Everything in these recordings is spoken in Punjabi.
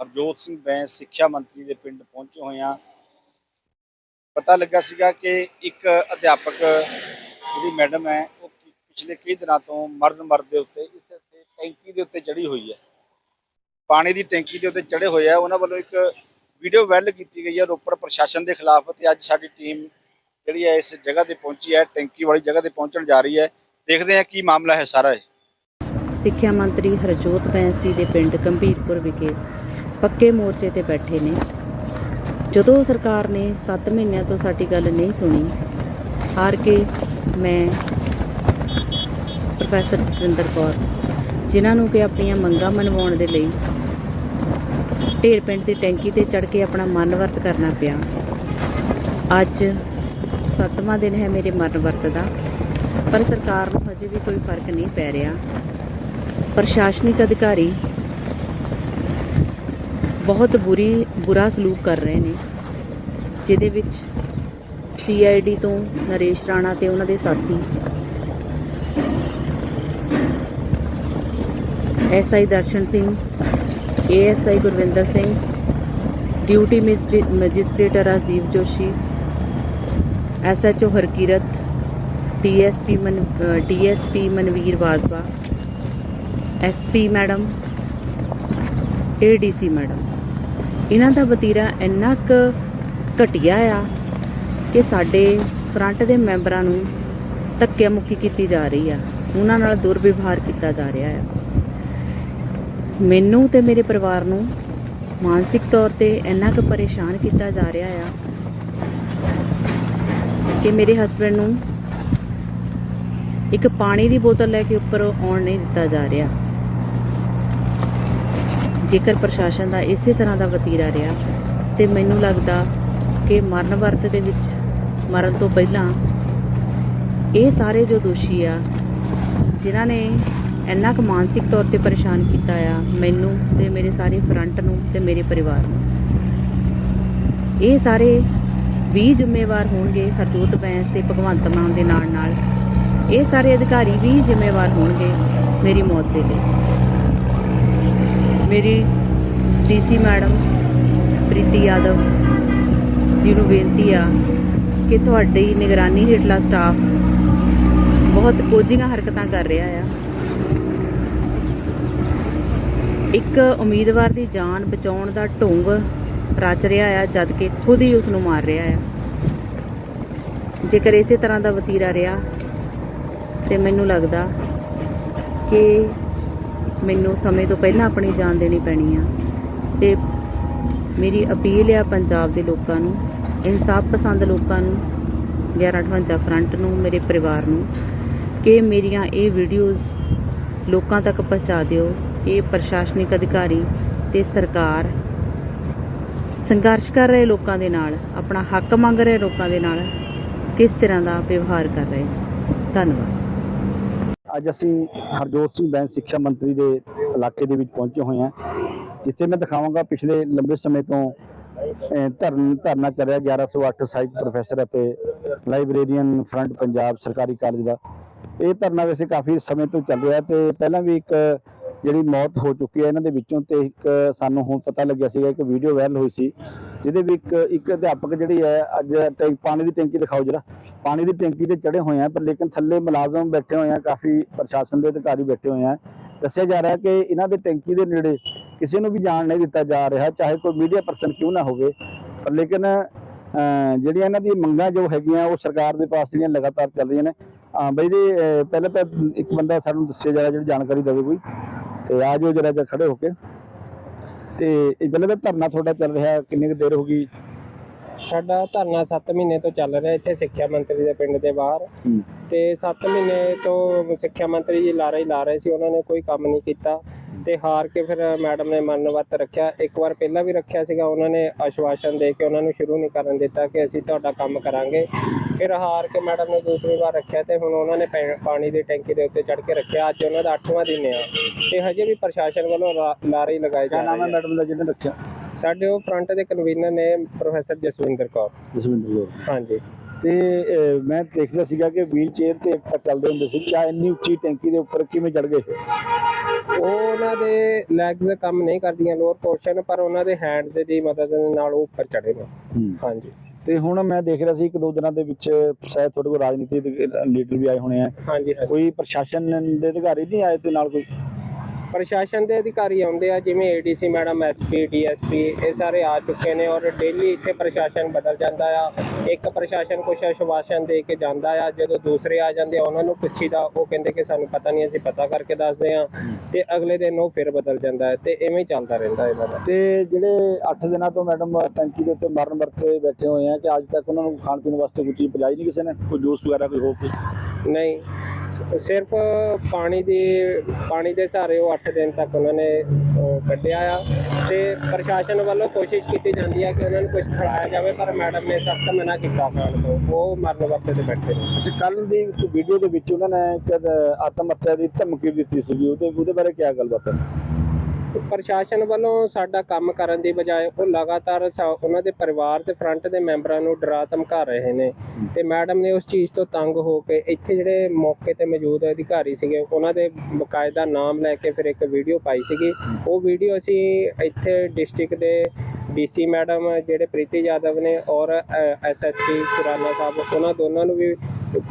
ਹਰਜੋਤ ਸਿੰਘ ਬੈਂਸ ਸਿੱਖਿਆ ਮੰਤਰੀ ਦੇ ਪਿੰਡ ਪਹੁੰਚੇ ਹੋਏ ਹਾਂ। ਪਤਾ ਲੱਗਾ ਸੀਗਾ ਕਿ ਇੱਕ ਅਧਿਆਪਕ ਜਿਹੜੀ ਮੈਡਮ ਹੈ, ਉਹ ਪਿਛਲੇ ਕਈ ਦਿਨਾਂ ਤੋਂ ਮਰਨ ਮਰ ਦੇ ਉੱਤੇ ਇਸ ਤੇ ਟੈਂਕੀ ਦੇ ਉੱਤੇ ਚੜੀ ਹੋਈ ਹੈ। ਪਾਣੀ ਦੀ ਟੈਂਕੀ ਦੇ ਉੱਤੇ ਚੜੇ ਹੋਏ ਆ। ਉਹਨਾਂ ਵੱਲੋਂ ਇੱਕ ਵੀਡੀਓ ਵਾਇਰਲ ਕੀਤੀ ਗਈ ਹੈ ਰੋਪੜ ਪ੍ਰਸ਼ਾਸਨ ਦੇ ਖਿਲਾਫ ਤੇ ਅੱਜ ਸਾਡੀ ਟੀਮ ਜਿਹੜੀ ਹੈ, ਇਸ ਜਗ੍ਹਾ ਤੇ ਪਹੁੰਚੀ ਹੈ, ਟੈਂਕੀ ਵਾਲੀ ਜਗ੍ਹਾ ਤੇ ਪਹੁੰਚਣ ਜਾ ਰਹੀ ਹੈ। ਦੇਖਦੇ ਹਾਂ ਕੀ ਮਾਮਲਾ ਹੈ ਸਾਰਾ ਸਿੱਖਿਆ ਮੰਤਰੀ ਹਰਜੋਤ ਬੈਂਸੀ ਦੇ ਪਿੰਡ ਗੰਭੀਰਪੁਰ ਵਿਖੇ ਪੱਕੇ ਮੋਰਚੇ ਤੇ ਬੈਠੇ ਨੇ। ਜਦੋਂ ਸਰਕਾਰ ਨੇ 7 ਮਹੀਨਿਆਂ ਤੋਂ ਸਾਡੀ ਗੱਲ ਨਹੀਂ ਸੁਣੀ, ਹਾਰ ਕੇ ਮੈਂ ਪ੍ਰੋਫੈਸਰ ਜਸਵਿੰਦਰ ਕੌਰ, ਜਿਨ੍ਹਾਂ ਨੂੰ ਕਿ ਆਪਣੀਆਂ ਮੰਗਾਂ ਮਨਵਾਉਣ ਦੇ ਲਈ ਢੇਰ ਪਿੰਡ ਦੀ ਟੈਂਕੀ ਤੇ ਚੜ ਕੇ ਆਪਣਾ ਮਨ ਵਰਤ ਕਰਨਾ ਪਿਆ। ਅੱਜ ਸੱਤਵਾਂ ਦਿਨ ਹੈ ਮੇਰੇ ਮਨ ਵਰਤ ਦਾ ਪਰ ਸਰਕਾਰ ਨੂੰ ਹਜੇ ਵੀ ਕੋਈ ਫ਼ਰਕ ਨਹੀਂ ਪੈ ਰਿਹਾ। ਪ੍ਰਸ਼ਾਸਨਿਕ ਅਧਿਕਾਰੀ ਬਹੁਤ ਬੁਰੀ, ਬੁਰਾ ਸਲੂਕ ਕਰ ਰਹੇ ਨੇ, ਜਿਹਦੇ ਵਿੱਚ ਸੀਆਈਡੀ ਤੋਂ ਨਰੇਸ਼ ਰਾਣਾ ਤੇ ਉਹਨਾਂ ਦੇ ਸਾਥੀ। SI Darshan Singh ASI Gurvinder Singh, duty magistrate- magistrate Rajiv Joshi SHO Harkirat DSP Man DSP Manvir Bajwa SP madam ADC madam. ਇਹਨਾਂ ਦਾ ਵਤੀਰਾ ਇੰਨਾ ਕੁ ਘਟੀਆ ਆ ਕਿ ਸਾਡੇ ਫਰੰਟ ਦੇ ਮੈਂਬਰਾਂ ਨੂੰ ਧੱਕਿਆ ਮੁੱਕੀ ਕੀਤੀ ਜਾ ਰਹੀ ਆ। ਉਹਨਾਂ ਨਾਲ ਦੁਰਵਿਵਹਾਰ ਕੀਤਾ ਜਾ ਰਿਹਾ ਆ। ਮੈਨੂੰ ਤੇ ਮੇਰੇ ਪਰਿਵਾਰ ਨੂੰ ਮਾਨਸਿਕ ਤੌਰ ਤੇ ਇੰਨਾ ਕੁ ਪਰੇਸ਼ਾਨ ਕੀਤਾ ਜਾ ਰਿਹਾ ਆ ਕਿ ਮੇਰੇ ਹਸਬੰਡ ਨੂੰ ਇੱਕ ਪਾਣੀ ਦੀ ਬੋਤਲ ਲੈ ਕੇ ਉੱਪਰ ਆਉਣ ਨਹੀਂ ਦਿੱਤਾ ਜਾ ਰਿਹਾ। ਜੇਕਰ ਪ੍ਰਸ਼ਾਸਨ ਦਾ ਇਸੇ ਤਰ੍ਹਾਂ ਦਾ ਵਤੀਰਾ ਰਿਹਾ ਤੇ ਮੈਨੂੰ ਲੱਗਦਾ ਕਿ ਮਰਨ ਵਰਤ ਦੇ ਵਿੱਚ, ਮਰਨ ਤੋਂ ਪਹਿਲਾਂ ਇਹ ਸਾਰੇ ਜੋ ਦੋਸ਼ੀ ਆ, ਜਿਨ੍ਹਾਂ ਨੇ ਇੰਨਾ ਕੁ ਮਾਨਸਿਕ ਤੌਰ ਤੇ ਪਰੇਸ਼ਾਨ ਕੀਤਾ ਆ, ਮੈਨੂੰ ਤੇ ਮੇਰੇ ਸਾਰੇ ਫਰੰਟ ਨੂੰ ਤੇ ਮੇਰੇ ਪਰਿਵਾਰ ਨੂੰ, ਇਹ ਸਾਰੇ ਵੀ ਜ਼ਿੰਮੇਵਾਰ ਹੋਣਗੇ ਹਰਜੋਤ ਬੈਂਸ ਤੇ ਭਗਵੰਤ ਮਾਨ ਦੇ ਨਾਲ ਨਾਲ ਇਹ ਸਾਰੇ ਅਧਿਕਾਰੀ ਵੀ ਜ਼ਿੰਮੇਵਾਰ ਹੋਣਗੇ ਮੇਰੀ ਮੌਤ ਦੇ ਲਈ। ਮੇਰੀ ਡੀਸੀ ਮੈਡਮ ਪ੍ਰੀਤੀ ਯਾਦਵ ਜੀ ਨੂੰ ਬੇਨਤੀ ਆ ਕਿ ਤੁਹਾਡੀ ਨਿਗਰਾਨੀ ਹੇਠਲਾ ਸਟਾਫ ਬਹੁਤ ਕੋਝੀਆਂ ਹਰਕਤਾਂ ਕਰ ਰਿਹਾ ਆ। ਇੱਕ ਉਮੀਦਵਾਰ ਦੀ ਜਾਨ ਬਚਾਉਣ ਦਾ ਢੋਂਗ ਰਚ ਰਿਹਾ ਆ ਜਦ ਕਿ ਖੁਦ ਹੀ ਉਸ ਨੂੰ ਮਾਰ ਰਿਹਾ ਆ। ਜੇਕਰ ਇਸੇ ਤਰ੍ਹਾਂ ਦਾ ਵਤੀਰਾ ਰਿਹਾ, ਤੇ ਮੈਨੂੰ ਲੱਗਦਾ ਕਿ ਮੈਨੂੰ ਸਮੇਂ ਤੋਂ ਪਹਿਲਾਂ ਆਪਣੀ ਜਾਨ ਦੇਣੀ ਪੈਣੀ ਆ। ਤੇ ਮੇਰੀ ਅਪੀਲ ਆ ਪੰਜਾਬ ਦੇ ਲੋਕਾਂ ਨੂੰ, ਇਨਸਾਫ ਪਸੰਦ ਲੋਕਾਂ ਨੂੰ 1158 ਫਰੰਟ ਨੂੰ, ਮੇਰੇ ਪਰਿਵਾਰ ਨੂੰ, ਕਿ ਮੇਰੀਆਂ ਇਹ ਵੀਡੀਓਜ਼ ਲੋਕਾਂ ਤੱਕ ਪਹੁੰਚਾ ਦਿਓ ਇਹ ਪ੍ਰਸ਼ਾਸਨਿਕ ਅਧਿਕਾਰੀ ਤੇ ਸਰਕਾਰ ਸੰਘਰਸ਼ ਕਰ ਰਹੇ ਲੋਕਾਂ ਦੇ ਨਾਲ, ਆਪਣਾ ਹੱਕ ਮੰਗ ਰਹੇ ਲੋਕਾਂ ਦੇ ਨਾਲ ਕਿਸ ਤਰ੍ਹਾਂ ਦਾ ਵਿਵਹਾਰ ਕਰ ਰਹੇ ਧੰਨਵਾਦ। ਅੱਜ ਅਸੀਂ ਹਰਜੋਤ ਸਿੰਘ ਬੈਂਸ ਸਿੱਖਿਆ ਮੰਤਰੀ ਦੇ ਇਲਾਕੇ ਦੇ ਵਿੱਚ ਪਹੁੰਚੇ ਹੋਏ ਹਾਂ, ਜਿੱਥੇ ਮੈਂ ਦਿਖਾਵਾਂਗਾ ਪਿਛਲੇ ਲੰਬੇ ਸਮੇਂ ਤੋਂ ਧਰਨ, ਧਰਨਾ ਚੱਲ ਰਿਹਾ 1108 ਸਾਈਕ ਪ੍ਰੋਫੈਸਰ ਅਤੇ ਲਾਇਬ੍ਰੇਰੀਅਨ ਫਰੰਟ ਪੰਜਾਬ ਸਰਕਾਰੀ ਕਾਲਜ ਦਾ। ਇਹ ਧਰਨਾ ਵੈਸੇ ਕਾਫੀ ਸਮੇਂ ਤੋਂ ਚੱਲ ਰਿਹਾ ਤੇ ਪਹਿਲਾਂ ਵੀ ਇੱਕ ਜਿਹੜੀ ਮੌਤ ਹੋ ਚੁੱਕੀ ਹੈ ਇਹਨਾਂ ਦੇ ਵਿੱਚੋਂ ਤੇ ਇੱਕ ਸਾਨੂੰ ਹੁਣ ਪਤਾ ਲੱਗਿਆ ਸੀਗਾ, ਇੱਕ ਵੀਡੀਓ ਵਾਇਰਲ ਹੋਈ ਸੀ, ਜਿਹਦੇ ਵਿੱਚ ਇੱਕ ਅਧਿਆਪਕ ਜਿਹੜੀ ਹੈ, ਅੱਜ ਟੈਂਕ ਪਾਣੀ ਦੀ ਟੈਂਕੀ ਦਿਖਾਓ ਜਰਾ। ਪਾਣੀ ਦੀ ਟੈਂਕੀ ਤੇ ਚੜੇ ਹੋਏ ਆ, ਪਰ ਲੇਕਿਨ ਥੱਲੇ ਮੁਲਾਜ਼ਮ ਬੈਠੇ ਹੋਏ ਆ, ਕਾਫੀ ਪ੍ਰਸ਼ਾਸਨ ਦੇ ਅਧਿਕਾਰੀ ਬੈਠੇ ਹੋਏ ਆ। ਦੱਸਿਆ ਜਾ ਰਿਹਾ ਕਿ ਇਹਨਾਂ ਦੇ ਟੈਂਕੀ ਦੇ ਨੇੜੇ ਕਿਸੇ ਨੂੰ ਵੀ ਜਾਣ ਨਹੀਂ ਦਿੱਤਾ ਜਾ ਰਿਹਾ, ਚਾਹੇ ਕੋਈ ਮੀਡੀਆ ਪਰਸਨ ਕਿਉਂ ਨਾ ਹੋਵੇ। ਪਰ ਲੇਕਿਨ ਜਿਹੜੀਆਂ ਇਹਨਾਂ ਦੀ ਮੰਗਾਂ ਜੋ ਹੈਗੀਆਂ, ਉਹ ਸਰਕਾਰ ਦੇ ਪਾਸ ਜਿਹੜੀਆਂ ਲਗਾਤਾਰ ਚੱਲ ਰਹੀਆਂ ਨੇ। ਹਾਂ ਬਈ ਜੀ ਪਹਿਲਾਂ ਤਾਂ ਇੱਕ ਬੰਦਾ ਸਾਨੂੰ ਦੱਸਿਆ ਜਾ ਰਿਹਾ, ਜਿਹੜੀ ਜਾਣਕਾਰੀ ਦੇਵੇ ਕੋਈ। ਤੇ ਆ ਜਾਓ ਜਰਾ ਜਿਹਾ ਖੜੇ ਹੋ ਕੇ। ਤੇ ਇਹ ਪਹਿਲਾਂ ਤਾਂ ਧਰਨਾ ਤੁਹਾਡਾ ਚੱਲ ਰਿਹਾ ਕਿੰਨੀ ਕੁ ਦੇਰ ਹੋ ਗਈ? ਸਾਡਾ ਧਰਨਾ 7 ਮਹੀਨੇ ਤੋਂ ਚੱਲ ਰਿਹਾ ਇੱਥੇ ਸਿੱਖਿਆ ਮੰਤਰੀ ਦੇ ਪਿੰਡ ਦੇ ਬਾਹਰ। ਤੇ 7 ਮਹੀਨੇ ਤੋਂ ਸਿੱਖਿਆ ਮੰਤਰੀ ਜੀ ਲਾਰੇ ਹੀ ਲਾ ਰਹੇ ਸੀ ਉਹਨਾਂ ਨੇ ਕੋਈ ਕੰਮ ਨਹੀਂ ਕੀਤਾ। ਤੇ ਹਾਰ ਕੇ ਫਿਰ ਮੈਡਮ ਨੇ ਮਰਨ ਵਰਤ ਰੱਖਿਆ। ਇੱਕ ਵਾਰ ਪਹਿਲਾਂ ਵੀ ਰੱਖਿਆ ਸੀਗਾ ਉਹਨਾਂ ਨੇ ਆਸ਼ਵਾਸਨ ਦੇ ਕੇ ਉਹਨਾਂ ਨੂੰ ਸ਼ੁਰੂ ਨਹੀਂ ਕਰਨ ਦਿੱਤਾ ਕਿ ਅਸੀਂ ਤੁਹਾਡਾ ਕੰਮ ਕਰਾਂਗੇ। ਫਿਰ ਹਾਰ ਕੇ ਮੈਡਮ ਨੇ ਦੂਸਰੀ ਵਾਰ ਰੱਖਿਆ ਤੇ ਹੁਣ ਉਹਨਾਂ ਨੇ ਪਾਣੀ ਦੀ ਟੈਂਕੀ ਦੇ ਉੱਤੇ ਚੜ੍ਹ ਕੇ ਰੱਖਿਆ। ਅੱਜ ਉਹਨਾਂ ਦਾ 8ਵਾਂ ਦਿਨ ਆ ਤੇ ਹਜੇ ਵੀ ਪ੍ਰਸ਼ਾਸਨ ਵੱਲੋਂ ਲਾਰੇ ਲਗਾਏ ਜਾ ਨਾਮ ਹੈ ਰਹੇ ਆ। ਮੈਡਮ ਦਾ ਜਿਹਨੇ ਰੱਖਿਆ? ਸਾਡੇ ਉਹ ਫਰੰਟ ਦੇ ਕਨਵੀਨਰ ਨੇ ਪ੍ਰੋਫੈਸਰ ਜਸਵਿੰਦਰ ਕੌਰ। ਜਸਵਿੰਦਰ ਕੌਰ। ਹਾਂਜੀ। ਤੇ ਮੈਂ ਦੇਖਦਾ ਸੀਗਾ ਕਿ ਵੀਲ ਚੇਅਰ ਤੇ ਚੱਲਦੇ ਹੁੰਦੇ ਸੀ ਕਿਆ ਇੰਨੀ ਉੱਚੀ ਟੈਂਕੀ ਦੇ ਉੱਪਰ ਕਿਵੇਂ ਚੜ ਗਏ। ਉਹ ਉਹਨਾਂ ਦੇ ਲੈਗਸ ਕੰਮ ਨਹੀਂ ਕਰਦੀਆਂ ਲੋਅਰ ਪੋਰਸ਼ਨ ਪਰ ਉਹਨਾਂ ਦੇ ਹੈਂਡਸ ਦੀ ਮਦਦ ਨਾਲ ਉਹ ਉੱਪਰ ਚੜੇ ਨੇ। ਹਾਂਜੀ। ਤੇ ਹੁਣ ਮੈਂ ਦੇਖ ਰਿਹਾ ਸੀ ਇੱਕ ਦੋ ਦਿਨਾਂ ਦੇ ਵਿੱਚ ਸ਼ਾਇਦ ਤੁਹਾਡੇ ਕੋਲ ਰਾਜਨੀਤੀ ਦੇ ਲੀਡਰ ਵੀ ਆਏ ਹੋਣੇ ਆ। ਹਾਂਜੀ ਹਾਂਜੀ। ਕੋਈ ਪ੍ਰਸ਼ਾਸਨ ਦੇ ਅਧਿਕਾਰੀ ਨਹੀਂ ਆਏ ਤੇ ਨਾਲ ਕੋਈ ਪ੍ਰਸ਼ਾਸਨ ਦੇ ਅਧਿਕਾਰੀ ਆਉਂਦੇ ਆ ਜਿਵੇਂ ਏਡੀਸੀ ਮੈਡਮ ਐਸਪੀ ਡੀਐਸਪੀ ਇਹ ਸਾਰੇ ਆ ਚੁੱਕੇ ਨੇ ਔਰ ਡੇਲੀ ਇੱਥੇ ਪ੍ਰਸ਼ਾਸਨ ਬਦਲ ਜਾਂਦਾ ਆ। ਇੱਕ ਪ੍ਰਸ਼ਾਸਨ ਕੁਛ ਆਸ਼ਵਾਸਨ ਦੇ ਕੇ ਜਾਂਦਾ ਆ ਜਦੋਂ ਦੂਸਰੇ ਆ ਜਾਂਦੇ ਆ ਉਹਨਾਂ ਨੂੰ ਪੁੱਛੀਦਾ ਉਹ ਕਹਿੰਦੇ ਕਿ ਸਾਨੂੰ ਪਤਾ ਨਹੀਂ ਅਸੀਂ ਪਤਾ ਕਰਕੇ ਦੱਸਦੇ ਆ ਤੇ ਅਗਲੇ ਦਿਨ ਉਹ ਫਿਰ ਬਦਲ ਜਾਂਦਾ ਹੈ ਤੇ ਐਵੇਂ ਹੀ ਚੱਲਦਾ ਰਹਿੰਦਾ ਇਹਨਾਂ ਦਾ। ਤੇ ਜਿਹੜੇ 8 ਦਿਨਾਂ ਤੋਂ ਮੈਡਮ ਟੈਂਕੀ ਦੇ ਉੱਤੇ ਮਰਨ ਵਰਤੇ ਬੈਠੇ ਹੋਏ ਆ ਕਿ ਅੱਜ ਤੱਕ ਉਹਨਾਂ ਨੂੰ ਖਾਣ ਪੀਣ ਵਾਸਤੇ ਕੋਈ ਚੀਜ਼ ਪਿਲਾਈ ਨਹੀਂ ਕਿਸੇ ਨੇ? ਕੋਈ ਜੂਸ ਵਗੈਰਾ ਕੋਈ ਹੋਰ ਕੋਈ ਨਹੀਂ। ਸਿਰਫ ਪਾਣੀ ਦੀ, ਪਾਣੀ ਦੇ ਸਹਾਰੇ ਉਹ 8 ਦਿਨ ਤੱਕ ਉਹਨਾਂ ਨੇ ਕੱਢਿਆ ਆ। ਤੇ ਪ੍ਰਸ਼ਾਸਨ ਵੱਲੋਂ ਕੋਸ਼ਿਸ਼ ਕੀਤੀ ਜਾਂਦੀ ਹੈ ਕਿ ਉਹਨਾਂ ਨੂੰ ਕੁਝ ਖੜਾਇਆ ਜਾਵੇ, ਪਰ ਮੈਡਮ ਨੇ ਸਖਤ ਮਨਾ ਕੀਤਾ ਖਾਣ ਤੋਂ ਉਹ ਮਰਨ ਵਰਤੇ ਤੇ ਬੈਠੇ ਨੇ। ਕੱਲ ਦੀ ਵੀਡੀਓ ਦੇ ਵਿੱਚ ਉਹਨਾਂ ਨੇ ਆਤਮ ਹੱਤਿਆ ਦੀ ਧਮਕੀ ਦਿੱਤੀ ਸੀਗੀ। ਉਹਦੇ ਉਹਦੇ ਬਾਰੇ ਕੀ ਗੱਲਬਾਤ ਹੈ? ਪ੍ਰਸ਼ਾਸਨ ਵੱਲੋਂ ਸਾਡਾ ਕੰਮ ਕਰਨ ਦੀ ਬਜਾਏ ਉਹ ਲਗਾਤਾਰ ਸਾ- ਉਹਨਾਂ ਦੇ ਪਰਿਵਾਰ ਤੇ ਫਰੰਟ ਦੇ ਮੈਂਬਰਾਂ ਨੂੰ ਡਰਾ ਧਮਕਾ ਰਹੇ ਨੇ। ਤੇ ਮੈਡਮ ਨੇ ਉਸ ਚੀਜ਼ ਤੋਂ ਤੰਗ ਹੋ ਕੇ ਇੱਥੇ ਜਿਹੜੇ ਮੌਕੇ ਤੇ ਮੌਜੂਦ ਅਧਿਕਾਰੀ ਸੀਗੇ, ਉਹਨਾਂ ਦੇ ਬਕਾਇਦਾ ਨਾਮ ਲੈ ਕੇ ਫਿਰ ਇੱਕ ਵੀਡੀਓ ਪਾਈ ਸੀਗੀ। ਉਹ ਵੀਡੀਓ ਅਸੀਂ ਇੱਥੇ ਡਿਸਟ੍ਰਿਕਟ ਦੇ ਡੀਸੀ ਮੈਡਮ ਜਿਹੜੇ ਪ੍ਰੀਤੀ ਯਾਦਵ ਨੇ ਔਰ ਐਸਐਸਪੀ ਕੁਰਾਨਾ ਸਾਹਿਬ, ਉਹਨਾਂ ਦੋਨਾਂ ਨੂੰ ਵੀ